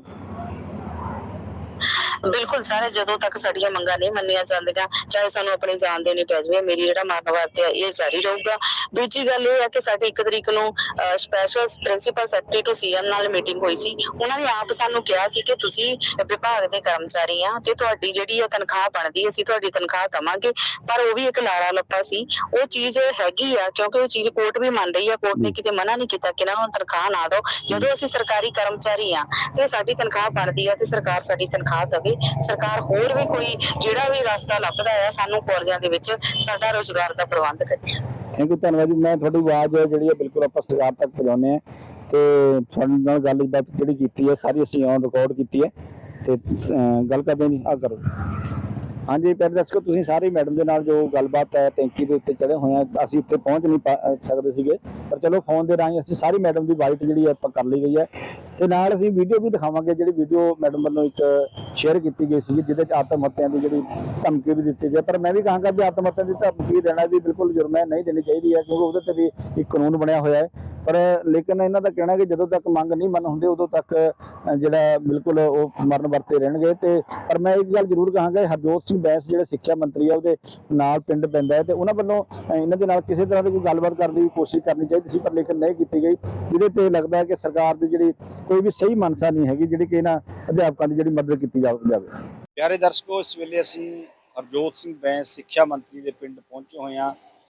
ਬਿਲਕੁਲ ਸਾਰੇ ਜਦੋਂ ਤੱਕ ਸਾਡੀਆਂ ਮੰਗਾਂ ਨਹੀਂ ਮੰਨੀਆਂ ਜਾਂਦੀਆਂ, ਚਾਹੇ ਸਾਨੂੰ ਆਪਣੀ ਜਾਨ ਦੇਣੀ ਪੈ ਜਾਵੇ, ਮੇਰੀ ਜਿਹੜਾ ਮਰਨ ਹੈ ਇਹ ਜਾਰੀ ਰਹੂਗਾ। ਦੂਜੀ ਗੱਲ ਇਹ ਹੈ ਕਿ ਸਾਡੀ 1 ਤਰੀਕ ਨੂੰ special principal secretary to CM ਨਾਲ ਮੀਟਿੰਗ ਹੋਈ ਸੀ। ਉਹਨਾਂ ਨੇ ਆਪ ਸਾਨੂੰ ਕਿਹਾ ਸੀ ਕਿ ਤੁਸੀਂ ਵਿਭਾਗ ਦੇ ਕਰਮਚਾਰੀ ਆ ਤੇ ਤੁਹਾਡੀ ਜਿਹੜੀ ਹੈ ਤਨਖਾਹ ਬਣਦੀ ਅਸੀਂ ਤੁਹਾਡੀ ਤਨਖਾਹ ਦਵਾਂਗੇ। ਪਰ ਉਹ ਵੀ ਇੱਕ ਲਾਰਾ ਲੱਪਾ ਸੀ। ਉਹ ਚੀਜ਼ ਹੈਗੀ ਆ, ਕਿਉਂਕਿ ਉਹ ਚੀਜ਼ ਕੋਰਟ ਵੀ ਮੰਨ ਰਹੀ ਆ ਕੋਰਟ ਨੇ ਕਿਤੇ ਮਨਾ ਨਹੀਂ ਕੀਤਾ ਕਿ ਨਾ ਹੁਣ ਤਨਖਾਹ ਨਾ ਦਿਓ। ਜਦੋਂ ਅਸੀਂ ਸਰਕਾਰੀ ਕਰਮਚਾਰੀ ਆ ਤੇ ਸਾਡੀ ਤਨਖਾਹ ਬਣਦੀ ਆ ਤੇ ਸਰਕਾਰ ਸਾਡੀ ਤਨਖਾਹ ਦੇਵੇ ਸਰਕਾਰ ਹੋਰ ਵੀ ਕੋਈ ਜਿਹੜਾ ਵੀ ਰਸਤਾ ਲੱਭਦਾ ਆ ਸਾਨੂੰ ਕਾਲਜਾਂ ਦੇ ਵਿੱਚ ਸਾਡਾ ਰੋਜ਼ਗਾਰ ਦਾ ਪ੍ਰਬੰਧ ਕਰੇ ਥੈਂਕ ਯੂ ਧੰਨਵਾਦ ਜੀ। ਮੈਂ ਤੁਹਾਡੀ ਆਵਾਜ਼ ਜਿਹੜੀ ਹੈ ਬਿਲਕੁਲ ਆਪਾਂ ਸਰਕਾਰ ਤੱਕ ਪਹੁੰਚਾਉਂਦੇ ਆ ਤੇ ਤੁਹਾਡੇ ਨਾਲ ਗੱਲਬਾਤ ਜਿਹੜੀ ਕੀਤੀ ਹੈ, ਸਾਰੀ ਅਸੀਂ ਔਨ ਰਿਕਾਰਡ ਕੀਤੀ ਹੈ ਤੇ ਗੱਲ ਕਰਦੇ ਹਾਂ ਆ ਕਰੋ। ਹਾਂਜੀ ਪਿਆਰੇ ਦਰਸ਼ਕੋ ਤੁਸੀਂ ਸਾਰੇ ਮੈਡਮ ਦੇ ਨਾਲ ਜੋ ਗੱਲਬਾਤ ਹੈ, ਟੈਂਕੀ ਦੇ ਉੱਤੇ ਚੜੇ ਹੋਏ ਆ ਅਸੀਂ ਉੱਥੇ ਪਹੁੰਚ ਨਹੀਂ ਪਾ- ਸਕਦੇ ਸੀਗੇ। ਪਰ ਚਲੋ ਫੋਨ ਦੇ ਰਾਹੀਂ ਅਸੀਂ ਸਾਰੀ ਮੈਡਮ ਦੀ ਵਾਈਟ ਜਿਹੜੀ ਹੈ, ਆਪਾਂ ਕਰ ਲਈ ਗਈ ਹੈ। ਤੇ ਨਾਲ ਅਸੀਂ ਵੀਡੀਓ ਵੀ ਦਿਖਾਵਾਂਗੇ, ਜਿਹੜੀ ਵੀਡੀਓ ਮੈਡਮ ਵੱਲੋਂ ਇੱਕ ਸ਼ੇਅਰ ਕੀਤੀ ਗਈ ਸੀ ਜਿਹਦੇ ਚ ਆਤਮ ਹੱਤਿਆ ਦੀ ਜਿਹੜੀ ਧਮਕੀ ਵੀ ਦਿੱਤੀ ਗਈ ਹੈ। ਪਰ ਮੈਂ ਵੀ ਕਹਾਂਗਾ ਵੀ ਆਤਮ ਹੱਤਿਆ ਦੀ ਧਮਕੀ ਦੇਣਾ ਵੀ ਬਿਲਕੁਲ ਜੁਰਮ ਹੈ, ਨਹੀਂ ਦੇਣੀ ਚਾਹੀਦੀ ਹੈ, ਕਿਉਂਕਿ ਉਹਦੇ ਤੇ ਵੀ ਇੱਕ ਕਾਨੂੰਨ ਬਣਿਆ ਹੋਇਆ ਹੈ ਪਰ ਲੇਕਿਨ ਇਹਨਾਂ ਦਾ ਕਹਿਣਾ ਕਿ ਜਦੋਂ ਤੱਕ ਮੰਗ ਨਹੀਂ ਮੰਨ ਹੁੰਦੇ, ਉਦੋਂ ਤੱਕ ਜਿਹੜਾ ਬਿਲਕੁਲ ਉਹ ਮਰਨ ਵਰਤੇ ਰਹਿਣਗੇ। ਤੇ ਪਰ ਮੈਂ ਇੱਕ ਗੱਲ ਜ਼ਰੂਰ ਕਹਾਂਗਾ ਹਰਜੋਤ ਸਿੰਘ ਬੈਂਸ ਜਿਹੜੇ ਸਿੱਖਿਆ ਮੰਤਰੀ ਆ, ਉਹਦੇ ਨਾਲ ਪਿੰਡ ਪੈਂਦਾ ਹੈ ਤੇ ਉਹਨਾਂ ਵੱਲੋਂ ਇਹਨਾਂ ਦੇ ਨਾਲ ਕਿਸੇ ਤਰ੍ਹਾਂ ਦੀ ਕੋਈ ਗੱਲਬਾਤ ਕਰਨ ਦੀ ਕੋਸ਼ਿਸ਼ ਕਰਨੀ ਚਾਹੀਦੀ ਸੀ, ਪਰ ਲੇਕਿਨ ਨਹੀਂ ਕੀਤੀ ਗਈ। ਜਿਹਦੇ ਤੇ ਲੱਗਦਾ ਹੈ ਕਿ ਸਰਕਾਰ ਦੀ ਜਿਹੜੀ ਕੋਈ ਵੀ ਸਹੀ ਮਨਸਾ ਨਹੀਂ ਹੈਗੀ, ਜਿਹੜੀ ਕਿ ਇਹਨਾਂ ਅਧਿਆਪਕਾਂ ਦੀ ਜਿਹੜੀ ਮਦਦ ਕੀਤੀ ਜਾਵੇ। ਪਿਆਰੇ ਦਰਸ਼ਕੋ, ਇਸ ਵੇਲੇ ਅਸੀਂ ਹਰਜੋਤ ਸਿੰਘ ਬੈਂਸ ਸਿੱਖਿਆ ਮੰਤਰੀ ਦੇ ਪਿੰਡ ਪਹੁੰਚੇ ਹੋਏ ਹਾਂ।